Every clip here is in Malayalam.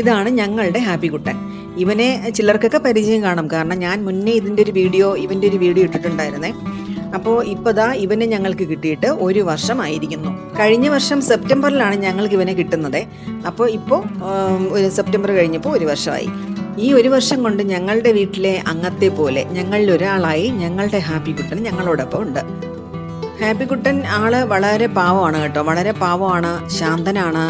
ഇതാണ് ഞങ്ങളുടെ ഹാപ്പി കുട്ടൻ. ഇവനെ ചിലർക്കൊക്കെ പരിചയം കാണും. കാരണം ഞാൻ മുന്നേ ഇതിന്റെ ഒരു വീഡിയോ ഇവന്റെ ഒരു വീഡിയോ ഇട്ടിട്ടുണ്ടായിരുന്നേ. അപ്പോൾ ഇപ്പോൾ ദാ ഇവനെ ഞങ്ങൾക്ക് കിട്ടിയിട്ട് ഒരു വർഷമായിരിക്കുന്നു. കഴിഞ്ഞ വർഷം സെപ്റ്റംബറിലാണ് ഞങ്ങൾക്ക് ഇവനെ കിട്ടുന്നത്. അപ്പോൾ ഇപ്പോൾ ഒരു സെപ്റ്റംബർ കഴിഞ്ഞപ്പോൾ ഒരു വർഷമായി. ഈ ഒരു വർഷം കൊണ്ട് ഞങ്ങളുടെ വീട്ടിലെ അംഗത്തെ പോലെ ഞങ്ങളിൽ ഒരാളായി ഞങ്ങളുടെ ഹാപ്പി കുട്ടൻ ഞങ്ങളോടൊപ്പം ഉണ്ട്. ഹാപ്പി കുട്ടൻ ആൾ വളരെ പാവമാണ് കേട്ടോ. വളരെ പാവമാണ് ശാന്തനാണ്.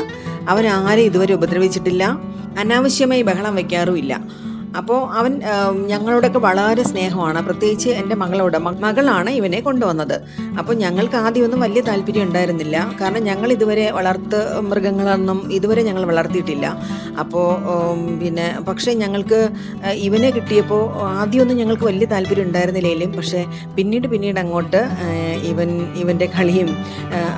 അവൻ ആരെ ഇതുവരെ ഉപദ്രവിച്ചിട്ടില്ല. അനാവശ്യമായി ബഹളം വയ്ക്കാറുമില്ല അപ്പോൾ അവൻ ഞങ്ങളോടൊക്കെ വളരെ സ്നേഹമാണ്. പ്രത്യേകിച്ച് എന്റെ മകളോട്. മകളാണ് ഇവനെ കൊണ്ടുവന്നത്. അപ്പോൾ ഞങ്ങൾക്ക് ആദ്യമൊന്നും വലിയ താല്പര്യം ഉണ്ടായിരുന്നില്ല. കാരണം ഞങ്ങൾ ഇതുവരെ വളർത്ത് മൃഗങ്ങളൊന്നും ഇതുവരെ ഞങ്ങൾ വളർത്തിയിട്ടില്ല. അപ്പോൾ പിന്നെ പക്ഷേ ഞങ്ങൾക്ക് ഇവനെ കിട്ടിയപ്പോൾ ആദ്യമൊന്നും ഞങ്ങൾക്ക് വലിയ താല്പര്യം ഉണ്ടായിരുന്നില്ലെങ്കിലും പക്ഷേ പിന്നീട് പിന്നീട് അങ്ങോട്ട് ഇവൻ ഇവന്റെ കളിയും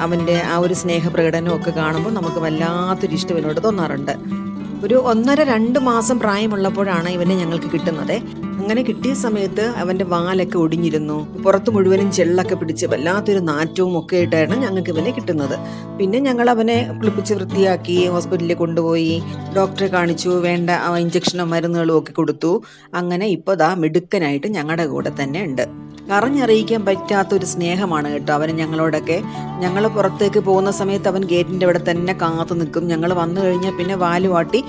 അവന്റെ ആ ഒരു സ്നേഹപ്രകടനവും ഒക്കെ കാണുമ്പോൾ നമുക്ക് വല്ലാത്തൊരു ഇഷ്ടം ഇവനോട് തോന്നാറുണ്ട്. ഒരു ഒന്നര രണ്ട് മാസം പ്രായമുള്ളപ്പോഴാണ് ഇവനെ ഞങ്ങൾക്ക് കിട്ടുന്നത്. അങ്ങനെ കിട്ടിയ സമയത്ത് അവന്റെ വാലൊക്കെ ഒടിഞ്ഞിരുന്നു. പുറത്ത് മുഴുവനും ചെള്ളൊക്കെ പിടിച്ച് വല്ലാത്തൊരു നാറ്റവും ഒക്കെ ആയിട്ടാണ് ഞങ്ങൾക്ക് ഇവനെ കിട്ടുന്നത്. പിന്നെ ഞങ്ങൾ അവനെ കുളിപ്പിച്ച് വൃത്തിയാക്കി ഹോസ്പിറ്റലിൽ കൊണ്ടുപോയി. ഡോക്ടറെ കാണിച്ചു വേണ്ട ഇഞ്ചക്ഷനും മരുന്നുകളും ഒക്കെ കൊടുത്തു. അങ്ങനെ ഇപ്പോൾ ദാ മിടുക്കനായിട്ട് ഞങ്ങളുടെ കൂടെ തന്നെ ഉണ്ട്. പറഞ്ഞറിയിക്കാൻ പറ്റാത്ത ഒരു സ്നേഹമാണ് കേട്ടോ അവന് ഞങ്ങളോടൊക്കെ. ഞങ്ങൾ പുറത്തേക്ക് പോകുന്ന സമയത്ത് അവൻ ഗേറ്റിന്റെ അവിടെ തന്നെ കാത്തു നിൽക്കും. ഞങ്ങൾ വന്നു കഴിഞ്ഞാൽ പിന്നെ വാൽ വാട്ടി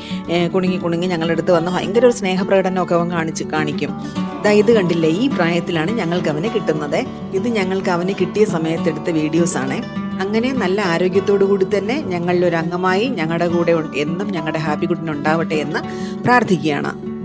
കുണുങ്ങി കുണുങ്ങി ഞങ്ങളുടെ അടുത്ത് വന്ന് ഭയങ്കര ഒരു സ്നേഹപ്രകടനമൊക്കെ അവൻ കാണിച്ച് കാണിക്കും. ഇതാ ഇത് കണ്ടില്ലേ? ഈ പ്രായത്തിലാണ് ഞങ്ങൾക്ക് അവന് കിട്ടുന്നത്. ഇത് ഞങ്ങൾക്ക് അവന് കിട്ടിയ സമയത്തെടുത്ത വീഡിയോസ് ആണ്. അങ്ങനെ നല്ല ആരോഗ്യത്തോടു കൂടി തന്നെ ഞങ്ങളിലൊരു അംഗമായി ഞങ്ങളുടെ കൂടെ എന്നും ഞങ്ങളുടെ ഹാപ്പി കുട്ടിനുണ്ടാവട്ടെ എന്ന് പ്രാർത്ഥിക്കുകയാണ്.